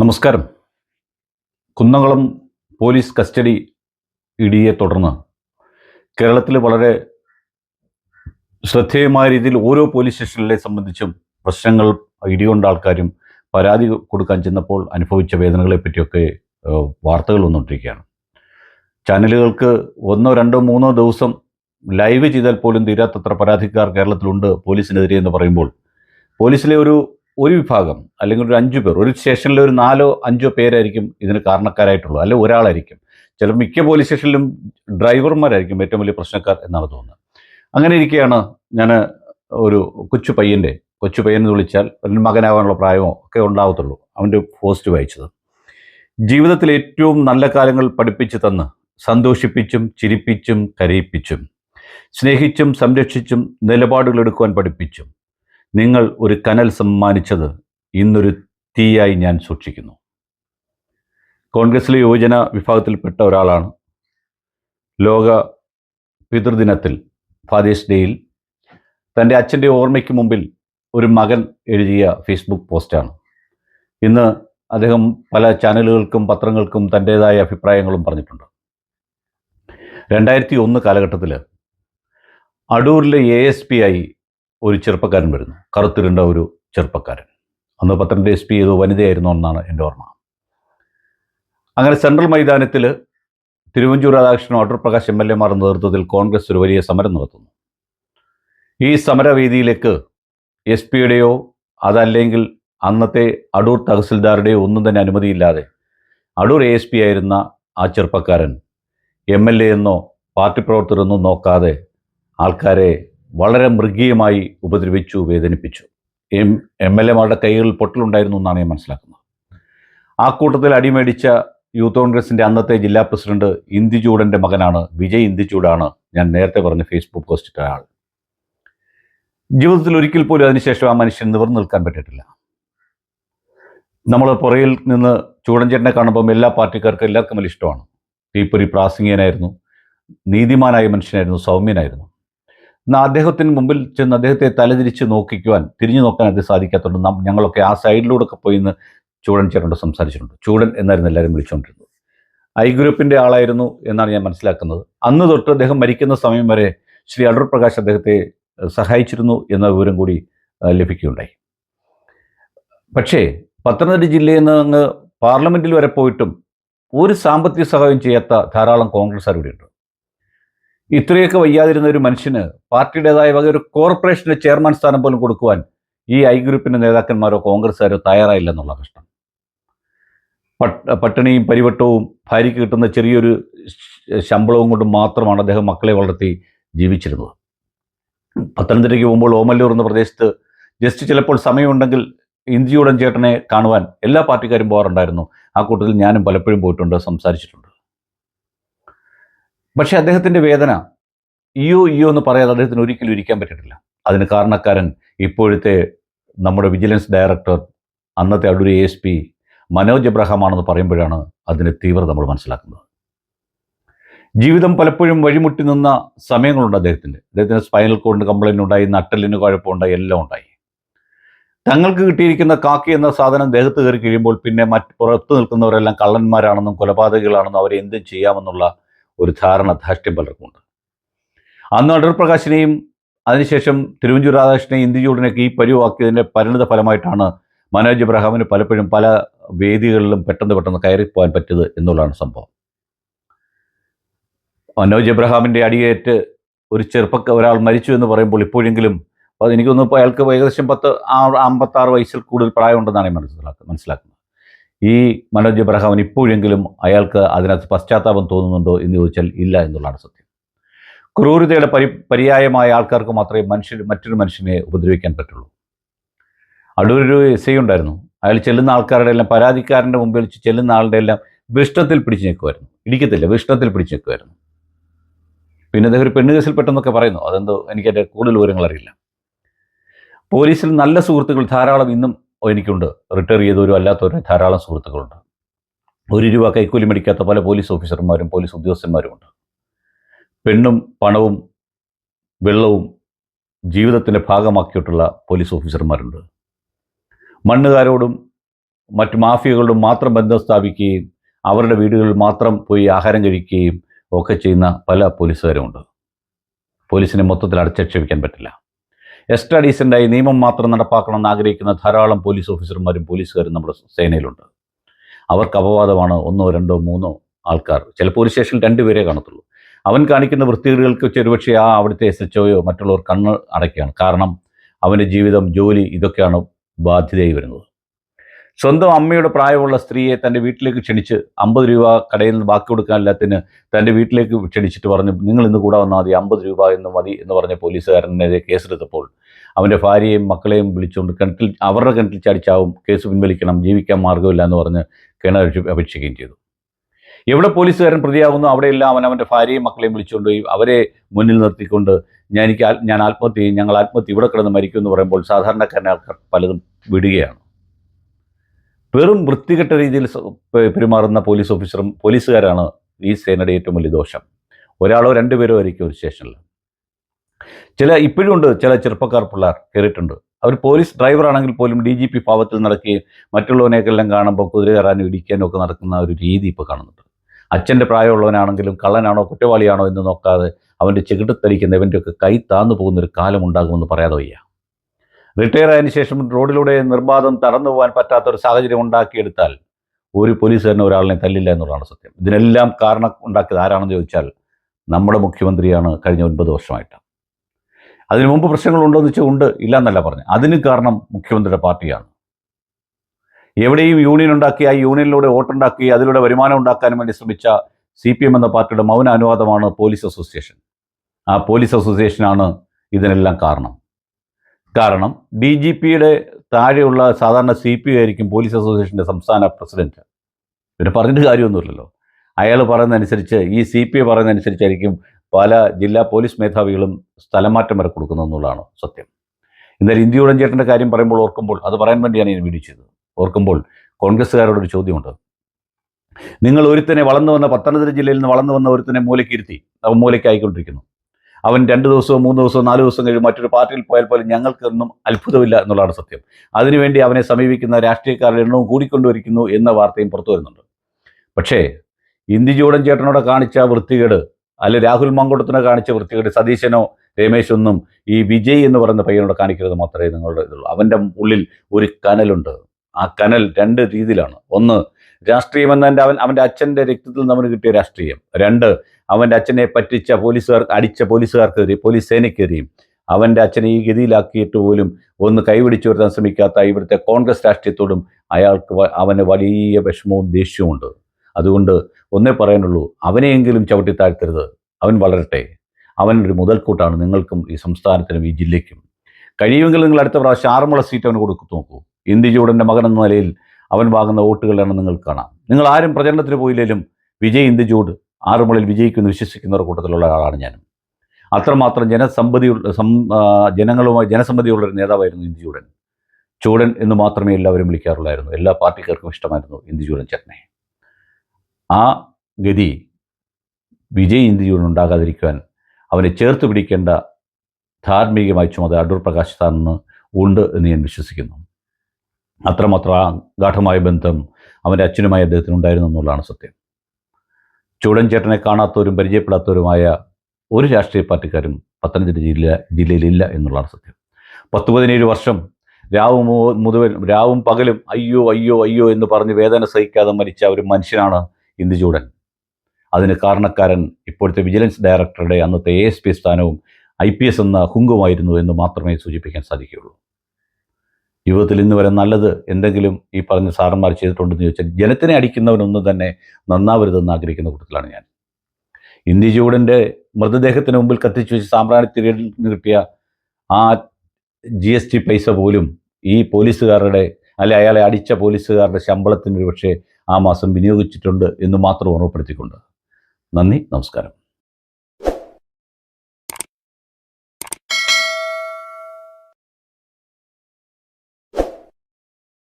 നമസ്കാരം. Kunnamkulam police custody ഇടിയെ തുടർന്ന് കേരളത്തിൽ വളരെ ശ്രദ്ധേയമായ രീതിയിൽ ഓരോ പോലീസ് സ്റ്റേഷനിലെ സംബന്ധിച്ചും പ്രശ്നങ്ങൾ ഇടികൊണ്ട ആൾക്കാരും പരാതി കൊടുക്കാൻ ചെന്നപ്പോൾ അനുഭവിച്ച വേദനകളെ പറ്റിയൊക്കെ വാർത്തകൾ വന്നുകൊണ്ടിരിക്കുകയാണ്. ചാനലുകൾക്ക് ഒന്നോ രണ്ടോ മൂന്നോ ദിവസം ലൈവ് ചെയ്താൽ പോലും തീരാത്തത്ര പരാതിക്കാർ കേരളത്തിലുണ്ട് പോലീസിനെതിരെ എന്ന് പറയുമ്പോൾ. പോലീസിലെ ഒരു ഒരു വിഭാഗം അല്ലെങ്കിൽ ഒരു അഞ്ചു പേർ ഒരു സ്റ്റേഷനിൽ ഒരു നാലോ അഞ്ചോ പേരായിരിക്കും ഇതിന് കാരണക്കാരായിട്ടുള്ളൂ അല്ലെങ്കിൽ ഒരാളായിരിക്കും. ചില മിക്ക പോലീസ് സ്റ്റേഷനിലും ഡ്രൈവർമാരായിരിക്കും ഏറ്റവും വലിയ പ്രശ്നക്കാർ എന്നാണ് തോന്നുന്നത്. അങ്ങനെ ഇരിക്കുകയാണ് ഞാൻ ഒരു കൊച്ചു പയ്യന്റെ കൊച്ചു പയ്യൻ എന്ന് വിളിച്ചാൽ ഒരു മകനാവാനുള്ള പ്രായമോ ഒക്കെ ഉണ്ടാവത്തുള്ളൂ അവന്റെ പോസ്റ്റ് വായിച്ചത്. ജീവിതത്തിൽ ഏറ്റവും നല്ല കാലങ്ങൾ പഠിപ്പിച്ചു തന്ന് സന്തോഷിപ്പിച്ചും ചിരിപ്പിച്ചും കരയിപ്പിച്ചും സ്നേഹിച്ചും സംരക്ഷിച്ചും നിലപാടുകൾ എടുക്കുവാൻ പഠിപ്പിച്ചും നിങ്ങൾ ഒരു കനൽ സമ്മാനിച്ചത് ഇന്നൊരു തീയായി ഞാൻ സൂക്ഷിക്കുന്നു. കോൺഗ്രസിലെ യുവജന വിഭാഗത്തിൽപ്പെട്ട ഒരാളാണ്. ലോക പിതൃദിനത്തിൽ ഫാദേഴ്സ് ഡേയിൽ തന്റെ അച്ഛന്റെ ഓർമ്മയ്ക്ക് മുമ്പിൽ ഒരു മകൻ എഴുതിയ ഫേസ്ബുക്ക് പോസ്റ്റാണ്. ഇന്ന് അദ്ദേഹം പല ചാനലുകൾക്കും പത്രങ്ങൾക്കും തന്റേതായ അഭിപ്രായങ്ങളും പറഞ്ഞിട്ടുണ്ട്. രണ്ടായിരത്തി ഒന്ന് കാലഘട്ടത്തിൽ അടൂരിലെ എ എസ് പി ആയി ഒരു ചെറുപ്പക്കാരൻ വരുന്നു. കറുത്തിരുണ്ട ഒരു ചെറുപ്പക്കാരൻ. അന്ന് പത്തനംതിട്ട എസ് പി ഏതോ വനിതയായിരുന്നു എന്നാണ് എന്റെ ഓർമ്മ. അങ്ങനെ സെൻട്രൽ മൈതാനത്തിൽ തിരുവഞ്ചൂർ രാധാകൃഷ്ണൻ അടൂർ പ്രകാശ് എം എൽ എമാരുടെ നേതൃത്വത്തിൽ കോൺഗ്രസ് ഒരു വലിയ സമരം നടത്തുന്നു. ഈ സമരവേദിയിലേക്ക് എസ് പിയുടെയോ അതല്ലെങ്കിൽ അന്നത്തെ അടൂർ തഹസിൽദാരുടെയോ ഒന്നും തന്നെ അനുമതിയില്ലാതെ അടൂർ എ എസ് പി ആയിരുന്ന ആ ചെറുപ്പക്കാരൻ എം എൽ എ എന്നോ പാർട്ടി പ്രവർത്തകരെന്നോ നോക്കാതെ ആൾക്കാരെ വളരെ മൃഗീയമായി ഉപദ്രവിച്ചു വേദനിപ്പിച്ചു. എം എം എൽ എമാരുടെ കൈകളിൽ പൊട്ടലുണ്ടായിരുന്നു എന്നാണ് ഞാൻ മനസ്സിലാക്കുന്നത്. ആ കൂട്ടത്തിൽ അടിമേടിച്ച യൂത്ത് കോൺഗ്രസിന്റെ അന്നത്തെ ജില്ലാ പ്രസിഡന്റ് ഇന്ദിചൂടന്റെ മകനാണ് വിജയ് ഇന്ദിചൂടാണ് ഞാൻ നേരത്തെ പറഞ്ഞ ഫേസ്ബുക്ക് പോസ്റ്റ് ഇട്ട ആൾ. ജീവിതത്തിൽ ഒരിക്കൽ പോലും അതിനുശേഷം ആ മനുഷ്യൻ നിവർന്നു നിൽക്കാൻ പറ്റിയിട്ടില്ല. നമ്മൾ പുറയിൽ നിന്ന് ചൂടൻചേട്ടനെ കാണുമ്പം എല്ലാ പാർട്ടിക്കാർക്കും എല്ലാവർക്കും വലിയ ഇഷ്ടമാണ്. തീപ്പൊരി പ്രാസംഗികനായിരുന്നു നീതിമാനായ മനുഷ്യനായിരുന്നു സൗമ്യനായിരുന്നു. എന്നാൽ അദ്ദേഹത്തിന് മുമ്പിൽ ചെന്ന് അദ്ദേഹത്തെ തലതിരിച്ച് നോക്കിക്കുവാൻ തിരിഞ്ഞു നോക്കാൻ അത് സാധിക്കാത്തതുകൊണ്ട് നാം ഞങ്ങളൊക്കെ ആ സൈഡിലൂടെ ഒക്കെ പോയി ഇന്ന് ചൂടൻ ചേട്ടനോട് സംസാരിച്ചിട്ടുണ്ട്. ചൂടൻ എന്നായിരുന്നു എല്ലാവരും വിളിച്ചുകൊണ്ടിരുന്നത്. ഐ ഗ്രൂപ്പിന്റെ ആളായിരുന്നു എന്നാണ് ഞാൻ മനസ്സിലാക്കുന്നത്. അന്ന് തൊട്ട് അദ്ദേഹം മരിക്കുന്ന സമയം വരെ ശ്രീ അടൂർ പ്രകാശ് അദ്ദേഹത്തെ സഹായിച്ചിരുന്നു എന്ന വിവരം കൂടി ലഭിക്കുകയുണ്ടായി. പക്ഷേ പത്തനംതിട്ട ജില്ലയിൽ നിന്ന് അങ്ങ് പാർലമെന്റിൽ വരെ പോയിട്ടും ഒരു സാമ്പത്തിക സഹായം ചെയ്യാത്ത ധാരാളം കോൺഗ്രസ്സുകാർ ഇവിടെയുണ്ട്. ഇത്രയൊക്കെ വയ്യാതിരുന്ന ഒരു മനുഷ്യന് പാർട്ടിയുടേതായ വക ഒരു കോർപ്പറേഷന്റെ ചെയർമാൻ സ്ഥാനം പോലും കൊടുക്കുവാൻ ഈ ഐ ഗ്രൂപ്പിന്റെ നേതാക്കന്മാരോ കോൺഗ്രസ്സുകാരോ തയ്യാറായില്ല എന്നുള്ള കഷ്ടം പട്ട് പട്ടിണിയും പരിവട്ടവും ഭാര്യയ്ക്ക് കിട്ടുന്ന ചെറിയൊരു ശമ്പളവും കൊണ്ട് മാത്രമാണ് അദ്ദേഹം മക്കളെ വളർത്തി ജീവിച്ചിരുന്നത്. പത്തനംതിട്ടയ്ക്ക് പോകുമ്പോൾ ഓമല്ലൂർ എന്ന പ്രദേശത്ത് ജസ്റ്റ് ചിലപ്പോൾ സമയമുണ്ടെങ്കിൽ ഇന്ത്യയുടൻ ചേട്ടനെ കാണുവാൻ എല്ലാ പാർട്ടിക്കാരും പോകാറുണ്ടായിരുന്നു. ആ കൂട്ടത്തിൽ ഞാനും പലപ്പോഴും പോയിട്ടുണ്ട് സംസാരിച്ചിട്ടുണ്ട്. പക്ഷേ അദ്ദേഹത്തിന്റെ വേദന ഇയോ ഇയോ എന്ന് പറയാതെ അദ്ദേഹത്തിന് ഒരിക്കലും ഇരിക്കാൻ പറ്റിയിട്ടില്ല. അതിന് കാരണക്കാരൻ ഇപ്പോഴത്തെ നമ്മുടെ വിജിലൻസ് ഡയറക്ടർ അന്നത്തെ Adoor A S P Manoj എബ്രഹാമാണെന്ന് പറയുമ്പോഴാണ് അതിന്റെ തീവ്രത നമ്മൾ മനസ്സിലാക്കുന്നത്. ജീവിതം പലപ്പോഴും വഴിമുട്ടി നിന്ന സമയങ്ങളുണ്ട് അദ്ദേഹത്തിന്റെ. അദ്ദേഹത്തിന് സ്പൈനൽ കോഡിന് കംപ്ലൈന്റ് ഉണ്ടായി നട്ടലിന് കുഴപ്പമുണ്ടായി എല്ലാം ഉണ്ടായി. തങ്ങൾക്ക് കിട്ടിയിരിക്കുന്ന കാക്കി എന്ന സാധനം ദേഹത്ത് കയറി കഴിയുമ്പോൾ പിന്നെ മറ്റ് പുറത്ത് നിൽക്കുന്നവരെല്ലാം കള്ളന്മാരാണെന്നും കൊലപാതകികളാണെന്നും അവരെ എന്തും ചെയ്യാമെന്നുള്ള ഒരു ധാരണ ധാഷ്ട്യം പലർക്കുമുണ്ട്. അന്ന് അടൂർ പ്രകാശിനെയും അതിനുശേഷം തിരുവഞ്ചൂർ രാധാകൃഷ്ണനെയും ഇന്ത്യചൂടിനെയൊക്കെ ഈ പരിവാക്കിയതിന്റെ പരിണിത ഫലമായിട്ടാണ് മനോജ് ഇബ്രാഹിമിന് പലപ്പോഴും പല വേദികളിലും പെട്ടെന്ന് പെട്ടെന്ന് കയറിപ്പോകാൻ പറ്റിയത് എന്നുള്ളതാണ് സംഭവം. മനോജ് ഇബ്രാഹിമിന്റെ അടിയേറ്റ് ഒരു ചെറുപ്പക്ക ഒരാൾ മരിച്ചു എന്ന് പറയുമ്പോൾ ഇപ്പോഴെങ്കിലും എനിക്കൊന്നും ഇപ്പോൾ അയാൾക്ക് ഏകദേശം പത്ത് അമ്പത്താറ് വയസ്സിൽ കൂടുതൽ പ്രായമുണ്ടെന്നാണ് മനസ്സിലാക്കുന്നത് മനസ്സിലാക്കുന്നത്. ഈ മനോജ് ഇബ്രാഹിമിന് ഇപ്പോഴെങ്കിലും അയാൾക്ക് അതിനകത്ത് പശ്ചാത്താപം തോന്നുന്നുണ്ടോ എന്ന് ചോദിച്ചാൽ ഇല്ല എന്നുള്ളതാണ് സത്യം. ക്രൂരതയുടെ പരി പര്യായമായ ആൾക്കാർക്ക് മാത്രമേ മനുഷ്യർ മറ്റൊരു മനുഷ്യനെ ഉപദ്രവിക്കാൻ പറ്റുള്ളൂ. അടൂരൊരു എസ് ഐ ഉണ്ടായിരുന്നു. അയാൾ ചെല്ലുന്ന ആൾക്കാരുടെ എല്ലാം പരാതിക്കാരന്റെ മുമ്പിൽ ചെല്ലുന്ന ആളുടെ എല്ലാം വിഷ്ടത്തിൽ പിടിച്ചു നിൽക്കുമായിരുന്നു ഇടിക്കത്തില്ല വിഷ്ടത്തിൽ പിടിച്ചു നിൽക്കുമായിരുന്നു പിന്നെ അദ്ദേഹം ഒരു പെണ്ണ് കേസിൽ പെട്ടെന്നൊക്കെ പറയുന്നു. അതെന്തോ എനിക്കതിന്റെ കൂടുതൽ വിവരങ്ങൾ അറിയില്ല. പോലീസിൽ നല്ല സുഹൃത്തുക്കൾ ധാരാളം ഇന്നും എനിക്കുണ്ട്. റിട്ടയർ ചെയ്തവരും അല്ലാത്തവരും ധാരാളം സുഹൃത്തുക്കളുണ്ട്. ഒരു രൂപ കൈക്കൂലി മേടിക്കാത്ത പല പോലീസ് ഓഫീസർമാരും പോലീസ് ഉദ്യോഗസ്ഥന്മാരുമുണ്ട് പെണ്ണും പണവും വെള്ളവും ജീവിതത്തിന്റെ ഭാഗമാക്കിയിട്ടുള്ള പോലീസ് ഓഫീസർമാരുണ്ട്. മണ്ണുകാരോടും മറ്റ് മാഫിയകളോടും മാത്രം ബന്ധം സ്ഥാപിക്കുകയും അവരുടെ വീടുകളിൽ മാത്രം പോയി ആഹാരം കഴിക്കുകയും ഒക്കെ ചെയ്യുന്ന പല പോലീസുകാരുമുണ്ട് പോലീസിനെ മൊത്തത്തിൽ അടച്ചക്ഷേപിക്കാൻ പറ്റില്ല. എക്സ്ട്രാ ഡീസന്റായി നിയമം മാത്രം നടപ്പാക്കണമെന്ന് ആഗ്രഹിക്കുന്ന ധാരാളം പോലീസ് ഓഫീസർമാരും പോലീസുകാരും നമ്മുടെ സേനയിലുണ്ട്. അവർക്ക് അപവാദമാണ് ഒന്നോ രണ്ടോ മൂന്നോ ആൾക്കാർ. ചില പോലീസ് സ്റ്റേഷനിൽ രണ്ടുപേരെ കാണത്തുള്ളൂ. അവൻ കാണിക്കുന്ന വൃത്തികേടുകൾക്ക് ഒരുപക്ഷെ ആ അവിടുത്തെ എസ് എച്ച് ഒയോ മറ്റുള്ളവർ കണ്ണ് അടയ്ക്കുകയാണ്. കാരണം അവന്റെ ജീവിതം ജോലി ഇതൊക്കെയാണ് ബാധ്യതയായി വരുന്നത്. സ്വന്തം അമ്മയുടെ പ്രായമുള്ള സ്ത്രീയെ തന്റെ വീട്ടിലേക്ക് ക്ഷണിച്ച് അമ്പത് രൂപ കടയിൽ നിന്ന് ബാക്കി കൊടുക്കാനില്ലാത്തതിന് തന്റെ വീട്ടിലേക്ക് ക്ഷണിച്ചിട്ട് പറഞ്ഞു നിങ്ങൾ ഇന്ന് കൂടെ വന്നാൽ മതി അമ്പത് രൂപ എന്ന് മതി എന്ന് പറഞ്ഞ പോലീസുകാരനെതിരെ കേസെടുത്തപ്പോൾ അവന്റെ ഭാര്യയും മക്കളെയും വിളിച്ചുകൊണ്ട് കിണറ്റിൽ അവരുടെ കിണറ്റിൽ ചാടിച്ചാവും കേസ് പിൻവലിക്കണം ജീവിക്കാൻ മാർഗമില്ല എന്ന് പറഞ്ഞ് കിണർ അപേക്ഷിക്കുകയും ചെയ്തു. എവിടെ പോലീസുകാരൻ പ്രതിയാകുന്നു അവിടെയെല്ലാം അവൻ അവന്റെ ഭാര്യയും മക്കളെയും വിളിച്ചുകൊണ്ട് അവരെ മുന്നിൽ നിർത്തിക്കൊണ്ട് ഞാൻ എനിക്ക് ഞാൻ ആത്മഹത്യ ഞങ്ങൾ ആത്മഹത്യ ഇവിടെ കിടന്ന് മരിക്കും എന്ന് പറയുമ്പോൾ സാധാരണക്കാരനെ ആൾക്കാർ പലതും വിടുകയാണ്. വെറും വൃത്തികെട്ട രീതിയിൽ പെരുമാറുന്ന പോലീസ് ഓഫീസറും പോലീസുകാരാണ് ഈ സേനയുടെ ഏറ്റവും വലിയ ദോഷം. ഒരാളോ രണ്ടുപേരോ ആയിരിക്കും ഒരു സ്റ്റേഷനിൽ. ചില ഇപ്പോഴും ഉണ്ട് ചില ചെറുപ്പക്കാർ പിള്ളേർ കയറിയിട്ടുണ്ട് അവർ പോലീസ് ഡ്രൈവറാണെങ്കിൽ പോലും ഡി ജി പി ഭാവത്തിൽ നടക്കുകയും മറ്റുള്ളവനെയൊക്കെല്ലാം കാണുമ്പോൾ കുതിര കയറാനും ഇടിക്കാനും ഒക്കെ നടക്കുന്ന ഒരു രീതി ഇപ്പോൾ കാണുന്നുണ്ട്. അച്ഛന്റെ പ്രായമുള്ളവനാണെങ്കിലും കള്ളനാണോ കുറ്റവാളിയാണോ എന്ന് നോക്കാതെ അവന്റെ ചെകിട്ടത്തടിക്കുന്ന ഇവന്റെയൊക്കെ കൈ താന്നു പോകുന്ന ഒരു കാലം ഉണ്ടാകുമെന്ന് പറയാതെ വയ്യ. റിട്ടയർ ആയതിനു ശേഷം റോഡിലൂടെ നിർബാധം തടന്നു പോകാൻ പറ്റാത്ത ഒരു സാഹചര്യം ഉണ്ടാക്കിയെടുത്താൽ ഒരു പോലീസ് പോലീസുകാരനെ ഒരാളിനെ തല്ലില്ല എന്നുള്ളതാണ് സത്യം. ഇതിനെല്ലാം കാരണം ഉണ്ടാക്കിയത് ആരാണെന്ന് ചോദിച്ചാൽ നമ്മുടെ മുഖ്യമന്ത്രിയാണ് കഴിഞ്ഞ ഒൻപത് വർഷമായിട്ട്. അതിനു മുമ്പ് പ്രശ്നങ്ങളുണ്ടോ എന്ന് വെച്ചാൽ ഉണ്ട് ഇല്ല എന്നല്ല പറഞ്ഞു അതിന് കാരണം മുഖ്യമന്ത്രിയുടെ പാർട്ടിയാണ്. എവിടെയും യൂണിയൻ ഉണ്ടാക്കി ആ യൂണിയനിലൂടെ വോട്ടുണ്ടാക്കി അതിലൂടെ വരുമാനം ഉണ്ടാക്കാനും വേണ്ടി ശ്രമിച്ച സി പി എം എന്ന പാർട്ടിയുടെ മൗന അനുവാദമാണ് പോലീസ് അസോസിയേഷൻ. ആ പോലീസ് അസോസിയേഷനാണ് ഇതിനെല്ലാം കാരണം. കാരണം ഡി ജി പിയുടെ താഴെയുള്ള സാധാരണ സി പി ആയിരിക്കും പോലീസ് അസോസിയേഷന്റെ സംസ്ഥാന പ്രസിഡന്റ്. പിന്നെ പറഞ്ഞിട്ട് കാര്യമൊന്നുമില്ലല്ലോ. അയാൾ പറയുന്നതനുസരിച്ച് ഈ സി പി ഐ പറയുന്നതനുസരിച്ചായിരിക്കും പല ജില്ലാ പോലീസ് മേധാവികളും സ്ഥലമാറ്റം വരെ കൊടുക്കുന്നതെന്നുള്ളതാണ് സത്യം. എന്നാൽ ഇന്ത്യയുടെ ചേട്ടന്റെ കാര്യം പറയുമ്പോൾ ഓർക്കുമ്പോൾ അത് പറയാൻ വേണ്ടിയാണ് ഞാൻ വീഡിയോ ഓർക്കുമ്പോൾ കോൺഗ്രസ്സുകാരോടൊരു ചോദ്യമുണ്ട്. നിങ്ങൾ ഒരുത്തനെ വളർന്നു വന്ന പത്തനംതിട്ട ജില്ലയിൽ നിന്ന് വളർന്നു വന്ന ഒരുത്തനെ മൂലയ്ക്കിരുത്തി മൂലയ്ക്ക് മൂലയ്ക്കായിക്കൊണ്ടിരിക്കുന്നു. അവൻ രണ്ട് ദിവസവും മൂന്ന് ദിവസവും നാല് ദിവസം കഴിയും മറ്റൊരു പാർട്ടിയിൽ പോയാൽ പോലും ഞങ്ങൾക്കൊന്നും അത്ഭുതമില്ല എന്നുള്ളതാണ് സത്യം. അതിനുവേണ്ടി അവനെ സമീപിക്കുന്ന രാഷ്ട്രീയക്കാരുടെ എണ്ണവും കൂടിക്കൊണ്ടുവരിക്കുന്നു എന്ന വാർത്തയും പുറത്തു വരുന്നുണ്ട്. പക്ഷേ ഇന്ദിജൂടൻ ചേട്ടനോട് കാണിച്ച വൃത്തികേട് അല്ലെ രാഹുൽ മങ്കുടത്തിനെ കാണിച്ച വൃത്തികേട് സതീശനോ രമേശൊന്നും ഈ വിജയ് എന്ന് പറയുന്ന പയ്യനോട് കാണിക്കരുത് മാത്രമേ നിങ്ങളുടെ ഇതുള്ളൂ അവന്റെ ഉള്ളിൽ ഒരു കനലുണ്ട്. ആ കനൽ രണ്ട് രീതിയിലാണ്. ഒന്ന് രാഷ്ട്രീയം എന്നതിന്റെ അവൻ അവന്റെ അച്ഛന്റെ രക്തത്തിൽ നിന്ന് അവന് കിട്ടിയ രാഷ്ട്രീയം. രണ്ട് അവന്റെ അച്ഛനെ പറ്റിച്ച പോലീസുകാർ അടിച്ച പോലീസുകാർക്കെതിരെ പോലീസ് സേനയ്ക്കെതിരെയും അവന്റെ അച്ഛനെ ഈ ഗതിയിലാക്കിയിട്ട് പോലും ഒന്ന് കൈപിടിച്ചു വരുത്താൻ ശ്രമിക്കാത്ത ഇവിടുത്തെ കോൺഗ്രസ് രാഷ്ട്രീയത്തോടും അയാൾക്ക് അവന് വലിയ വിഷമവും ദേഷ്യവുമുണ്ട് അതുകൊണ്ട് ഒന്നേ പറയാനുള്ളൂ അവനെയെങ്കിലും ചവിട്ടി താഴ്ത്തരുത്. അവൻ വളരട്ടെ. അവനൊരു മുതൽക്കൂട്ടാണ്. നിങ്ങൾക്കും ഈ സംസ്ഥാനത്തിനും ഈ ജില്ലയ്ക്കും. കഴിയുമെങ്കിൽ നിങ്ങൾ അടുത്ത പ്രാവശ്യം ആറന്മുള സീറ്റ് അവന് കൊടുക്കു നോക്കൂ. ഇന്ത്യ ചൂടന്റെ മകൻ എന്ന നിലയിൽ അവൻ വാങ്ങുന്ന വോട്ടുകളാണ് നിങ്ങൾ കാണാം. നിങ്ങൾ ആരും പ്രചരണത്തിന് പോയില്ലെങ്കിലും വിജയ് ഇന്ത്യ ചൂട് ആറുമുളയിൽ വിജയിക്കുമെന്ന് വിശ്വസിക്കുന്നവരുടെ കൂട്ടത്തിലുള്ള ആളാണ് ഞാനും. അത്രമാത്രം ജനസമ്പതിയുള്ള സം ജനങ്ങളുമായി ജനസമ്മതിയുള്ള ഒരു നേതാവായിരുന്നു ഇന്ത്യ ചൂടൻ. എന്ന് മാത്രമേ എല്ലാവരും വിളിക്കാറുള്ളായിരുന്നു. എല്ലാ പാർട്ടിക്കാർക്കും ഇഷ്ടമായിരുന്നു ഇന്ത്യ ചൂടൻ ചേട്ടനെ. ആ ഗതി വിജയ് ഇന്ത്യ ചൂടൻ ഉണ്ടാകാതിരിക്കുവാൻ അവനെ ചേർത്ത് പിടിക്കേണ്ട ധാർമ്മികമായ ചുമതല അടൂർ പ്രകാശ് സാറിന് ഉണ്ട് എന്ന് ഞാൻ വിശ്വസിക്കുന്നു. അത്രമാത്രം ആ ഗാഠമായ ബന്ധം അവന്റെ അച്ഛനുമായി അദ്ദേഹത്തിന് ഉണ്ടായിരുന്നു എന്നുള്ളതാണ് സത്യം. ചൂടൻ ചേട്ടനെ കാണാത്തവരും പരിചയപ്പെടാത്തവരുമായ ഒരു രാഷ്ട്രീയ പാർട്ടിക്കാരും പത്തനംതിട്ട ജില്ല ജില്ലയിലില്ല എന്നുള്ളതാണ് സത്യം. പത്ത് പതിനേഴ് വർഷം രാവും മുതുവൻ രാവും പകലും അയ്യോ അയ്യോ അയ്യോ എന്ന് പറഞ്ഞ് വേദന സഹിക്കാതെ മരിച്ച ഒരു മനുഷ്യനാണ് ഇന്ദു ചൂടൻ. അതിന് കാരണക്കാരൻ ഇപ്പോഴത്തെ വിജിലൻസ് ഡയറക്ടറുടെ അന്നത്തെ എ എസ് പി സ്ഥാനവും ഐ പി എസ് എന്ന ഹുങ്കുമായിരുന്നു എന്ന് മാത്രമേ സൂചിപ്പിക്കാൻ സാധിക്കുകയുള്ളൂ. ജീവിതത്തിൽ ഇന്ന് വരെ നല്ലത് എന്തെങ്കിലും ഈ പറഞ്ഞ സാറന്മാർ ചെയ്തിട്ടുണ്ടെന്ന് ചോദിച്ചാൽ ജനത്തിനെ അടിക്കുന്നവനൊന്നും തന്നെ നന്നാവരുതെന്ന് ആഗ്രഹിക്കുന്ന കൂട്ടത്തിലാണ് ഞാൻ. ഇന്ത്യ മൃതദേഹത്തിന് മുമ്പിൽ കത്തിച്ചു വെച്ച് സാമ്പ്രാണിത്തിരിയിൽ നിന്ന് കിട്ടിയ ആ ജി എസ് ടി പൈസ പോലും ഈ പോലീസുകാരുടെ അല്ലെ അയാളെ അടിച്ച പോലീസുകാരുടെ ശമ്പളത്തിന് ഒരുപക്ഷെ ആ മാസം വിനിയോഗിച്ചിട്ടുണ്ട് എന്ന് മാത്രം ഓർമ്മപ്പെടുത്തിക്കൊണ്ട്. നന്ദി നമസ്കാരം.